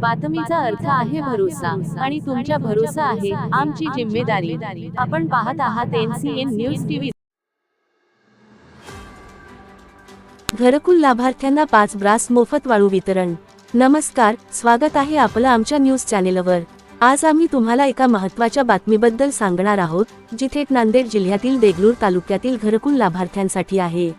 बातमीचा अर्थ आहे भरोसा आणि तुमच्या भरोसा आहे आमची जिम्मेदारी. आपण पाहत आहात एनसीएन न्यूज टीव्ही घरकुल लाभार्थ्यांना पाच ब्रास मोफत वाळू वितरण. नमस्कार स्वागत आहे आपलं आमच्या न्यूज चॅनेलवर. आज आम्ही तुम्हाला एका महत्त्वाच्या बातमीबद्दल सांगणार आहोत जी थेट नांदेड जिल्ह्यातील देगलूर तालुक्यातील घरकुल लाभार्थ्यांसाठी आहे.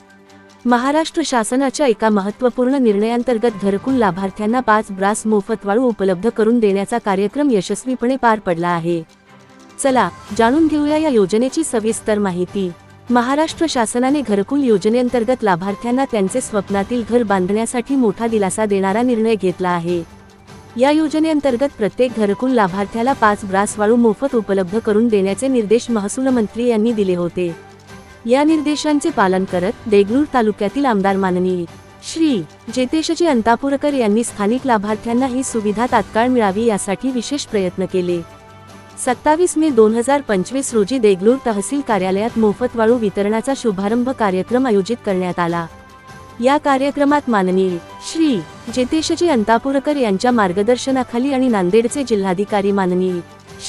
महाराष्ट्र शासनाच्या एका महत्त्वपूर्ण निर्णयांतर्गत घरकुल लाभार्थ्यांना पाच ब्रास मोफत वाळू उपलब्ध करून देण्याचा कार्यक्रम यशस्वीपणे पार पडला आहे. चला जाणून घेऊया या योजनेची सविस्तर माहिती. महाराष्ट्र शासनाने घरकुल योजनेअंतर्गत लाभार्थ्यांना त्यांचे स्वप्नातील घर बांधण्यासाठी मोठा दिलासा देणारा निर्णय घेतला आहे. या योजनेअंतर्गत प्रत्येक घरकुल लाभार्थ्याला पाच ब्रास वाळू मोफत उपलब्ध करून देण्याचे निर्देश महसूल मंत्री यांनी दिले होते. या निर्देशांचे पालन करत देगलूर तालुक्यातील आमदार माननीय श्री जेतेशजी अंतापूरकर यांनी स्थानिक लाभार्थ्यांना ही सुविधा तात्काळ मिळावी यासाठी विशेष प्रयत्न केले. सत्तावीस मे दोन हजार पंचवीस रोजी देगलूर तहसील कार्यालयात मोफत वाळू वितरणाचा शुभारंभ कार्यक्रम आयोजित करण्यात आला. या कार्यक्रमात माननीय श्री जेतेशजी अंतापूरकर यांच्या मार्गदर्शनाखाली आणि नांदेडचे जिल्हाधिकारी माननीय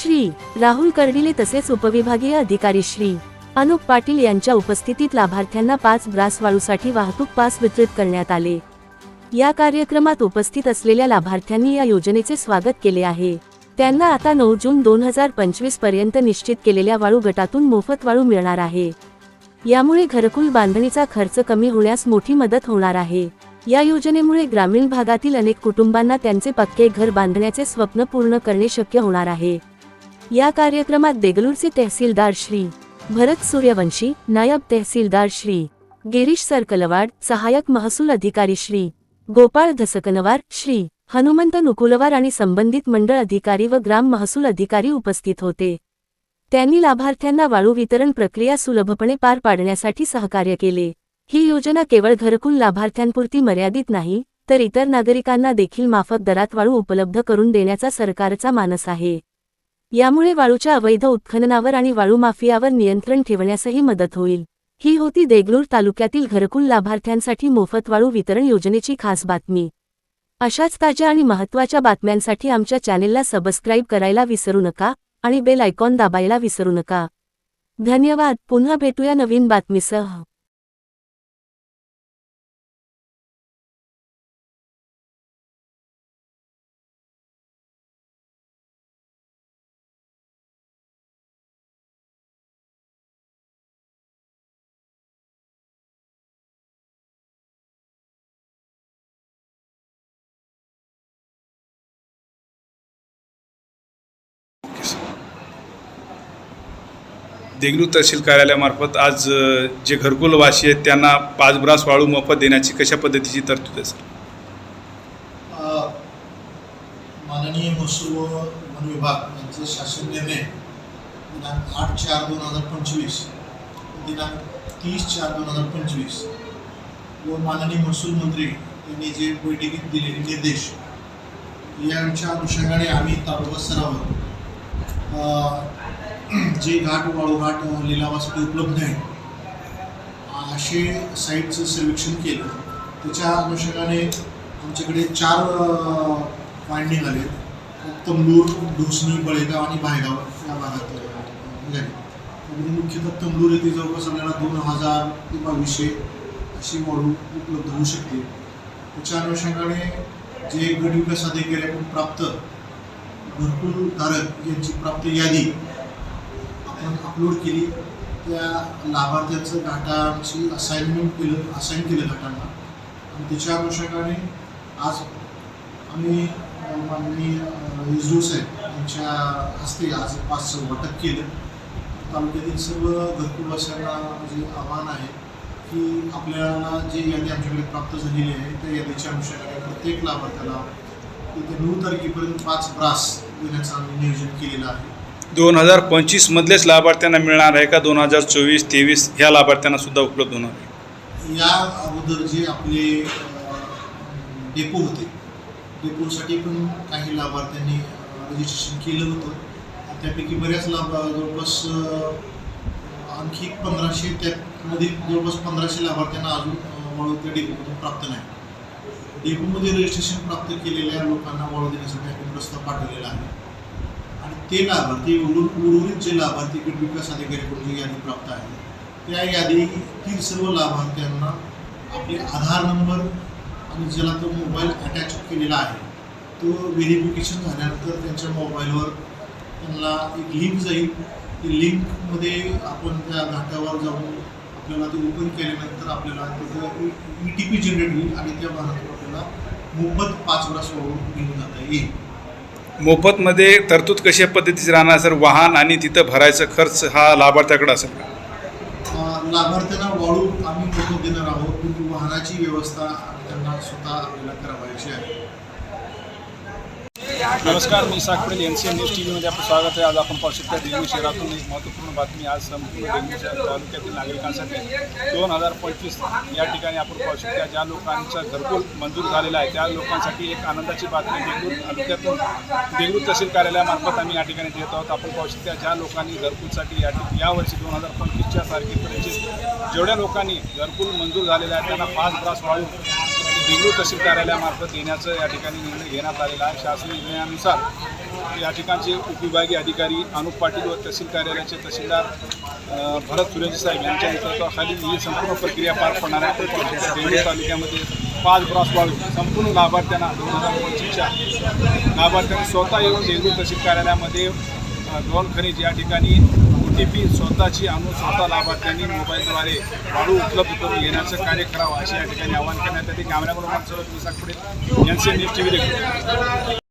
श्री राहुल कर्डिले तसेच उपविभागीय अधिकारी श्री अनुप पाटील यांच्या उपस्थितीत लाभार्थ्यांना पाच ब्रास वाळूसाठी वाहतूक पास वितरित करण्यात आले. या कार्यक्रमात उपस्थित असलेल्या लाभार्थ्यांनी या योजनेचे स्वागत केले आहे. त्यांना आता नऊ जून दोन हजार पंचवीसपर्यंत निश्चित केलेल्या वाळू गटातून मोफत वाळू मिळणार आहे. यामुळे घरकुल बांधणीचा खर्च कमी होण्यास मोठी मदत होणार आहे. या योजनेमुळे ग्रामीण भागातील अनेक कुटुंबांना त्यांचे पक्के घर बांधण्याचे स्वप्न पूर्ण करणे शक्य होणार आहे. या कार्यक्रमात देगलूरचे तहसीलदार श्री. भरत सूर्यवंशी नायब तहसीलदार श्री. गिरीश सरकलवाड सहाय्यक महसूल अधिकारी श्री. गोपाळ धसकनवार श्री. हनुमंत नुकुलवार आणि संबंधित मंडळ अधिकारी व ग्राम महसूल अधिकारी उपस्थित होते. त्यांनी लाभार्थ्यांना वाळू वितरण प्रक्रिया सुलभपणे पार पाडण्यासाठी सहकार्य केले. ही योजना केवळ घरकुल लाभार्थ्यांपुरती मर्यादित नाही तर इतर नागरिकांना देखील माफक दरात वाळू उपलब्ध करून देण्याचा सरकारचा मानस आहे. यामुळे वाळूच्या अवैध उत्खननावर आणि वाळू माफियावर नियंत्रण ठेवण्यासही मदत होईल. ही होती देगलूर तालुक्यातील घरकुल लाभार्थ्यांसाठी मोफत वाळू वितरण योजनेची खास बातमी. अशाच ताज्या आणि महत्त्वाच्या बातम्यांसाठी आमच्या चॅनेलला सबस्क्राईब करायला विसरू नका आणि बेल आयकॉन दाबायला विसरू नका. धन्यवाद. पुन्हा भेटूया नवीन बातमीसह. देगलूर तहसील कार्यालयामार्फत आज जे घरकुलवासी आहेत त्यांना पाच ब्रास वाळू मोफत देण्याची कशा पद्धतीची तरतूद आहे सर? माननीय महसूल व वन विभाग यांचे शासन निर्णय दिनांक आठ चार दोन हजार पंचवीस दिनांक तीस चार दोन हजार पंचवीस व माननीय महसूल मंत्री यांनी जे बैठकीत दिलेले निर्देश यांच्या अनुषंगाने आम्ही तालुका स्तरावर जे घाट वाळूघाट लिलावासाठी उपलब्ध आहे असे साईटचं सर्वेक्षण केलं. त्याच्या अनुषंगाने आमच्याकडे चार फाइंडिंग आले तंबूर ढोसणी बळेगाव आणि भायगाव या भागात निघाले. मुख्यतः तंबूर येथे जवळपास आपल्याला दोन हजार ते बावीसशे अशी वाळू उपलब्ध होऊ शकते. त्याच्या अनुषंगाने जे गट विकास अधिकाऱ्याकडून प्राप्त भरपूर धारक यांची प्राप्त यादी आपण अपलोड केली त्या लाभार्थ्यांचं डाटाची असाइनमेंट केलं असाईन केलं डाटांना आणि त्याच्या अनुषंगाने आज आम्ही माननीय रिजू साहेब यांच्या हस्ते आज पाचचं वाटप केलं. तालुक्यातील सर्व घरकुलवासियांना जे म्हणजे आव्हान आहे की आपल्याला जी यादी आमच्याकडे प्राप्त झालेली आहे त्या यादीच्या अनुषंगाने प्रत्येक लाभार्थ्याला तिथे नऊ तारखेपर्यंत पाच ब्रास देण्याचं आम्ही नियोजन केलेलं आहे. दोन हजार पंचवीसमधलेच लाभार्थ्यांना मिळणार आहे का? दोन हजार चोवीस तेवीस ह्या लाभार्थ्यांना सुद्धा उपलब्ध होणार आहे. या अगोदर जे आपले डेपो होते डेपोसाठी पण काही लाभार्थ्यांनी रजिस्ट्रेशन केलं होतं. त्यापैकी बऱ्याच लाभ जवळपास आणखी पंधराशे त्यामध्ये जवळपास पंधराशे लाभार्थ्यांना अजून वळवत्या त्या डेपोमधून प्राप्त नाही. डेपोमध्ये रजिस्ट्रेशन प्राप्त केलेल्या लोकांना वळव देण्यासाठी आपण प्रस्ताव पाठवलेला आहे. ते लाभार्थी उर्वरित उर्वरित जे लाभार्थी गट विकास अधिकाऱ्याकडून जी यादी प्राप्त आहे त्या यादीतील सर्व लाभार्थ्यांना आपले आधार नंबर आणि ज्याला तो मोबाईल अटॅच केलेला आहे तो व्हेरिफिकेशन झाल्यानंतर त्यांच्या मोबाईलवर त्यांना एक लिंक जाईल. ती लिंकमध्ये आपण त्या घाटावर जाऊन आपल्याला ते ओपन केल्यानंतर आपल्याला त्याचं ई टी पी जनरेट होईल आणि त्या भागातून आपल्याला मोफत पाच वर्ष वाळू घेऊन जाता येईल. मोफतमध्ये तरतूद कशा पद्धतीची राहणार सर? वाहन आणि तिथं भरायचा खर्च हा लाभार्थ्याकडे असेल का? लाभार्थ्यांना वाळू आम्ही मोफत देणार आहोत. वाहनाची व्यवस्था त्यांना स्वतः आपल्याला करावायची आहे. नमस्कार मी Isak Patel N C N news T व्हीमध्ये आपलं स्वागत आहे. आज आपण पाहू शकता देगलूर शहरातून एक महत्त्वपूर्ण बातमी आज संपूर्ण देगलूरच्या तालुक्यातील नागरिकांसाठी दोन हजार पंचवीस या ठिकाणी आपण पाहू शकता ज्या लोकांचा घरकुल मंजूर झालेला आहे त्या लोकांसाठी एक आनंदाची बातमी देगलूर तालुक्यातून देगलूर तहसील कार्यालयामार्फत आम्ही या ठिकाणी देत आहोत. आपण पाहू शकता ज्या लोकांनी घरकुलसाठी या यावर्षी दोन हजार पंचवीसच्या तारखेपर्यंत जेवढ्या लोकांनी घरकुल मंजूर झालेला आहे त्यांना पाच ब्रास वाळू देगलूर तहसील कार्यालयामार्फत देण्याचं या ठिकाणी निर्णय घेण्यात आलेला आहे. शासन निर्णयानुसार या ठिकाणचे उपविभागीय अधिकारी अनुप पाटील व तहसील कार्यालयाचे तहसीलदार भरत सुरेंद्र साहेब यांच्या नेतृत्वाखाली ही संपूर्ण प्रक्रिया पार पडणार आहे. देगलूर तालुक्यामध्ये पाच ब्रॉस वाळू संपूर्ण लाभार्थ्यांना दोन हजार पंचवीसच्या लाभार्थ्यांनी स्वतः येऊन देगलूर तहसील कार्यालयामध्ये अ, दोन खनिज या ठिकाणी ओ टी पी स्वतःची आणून स्वतः लाभार्थ्यांनी मोबाईलद्वारे वाळू उपलब्ध करून घेण्याचं कार्य करावं असे या ठिकाणी आवाहन करण्यात येते कॅमेरामॅन सोबत विशाख पुढे N C news T V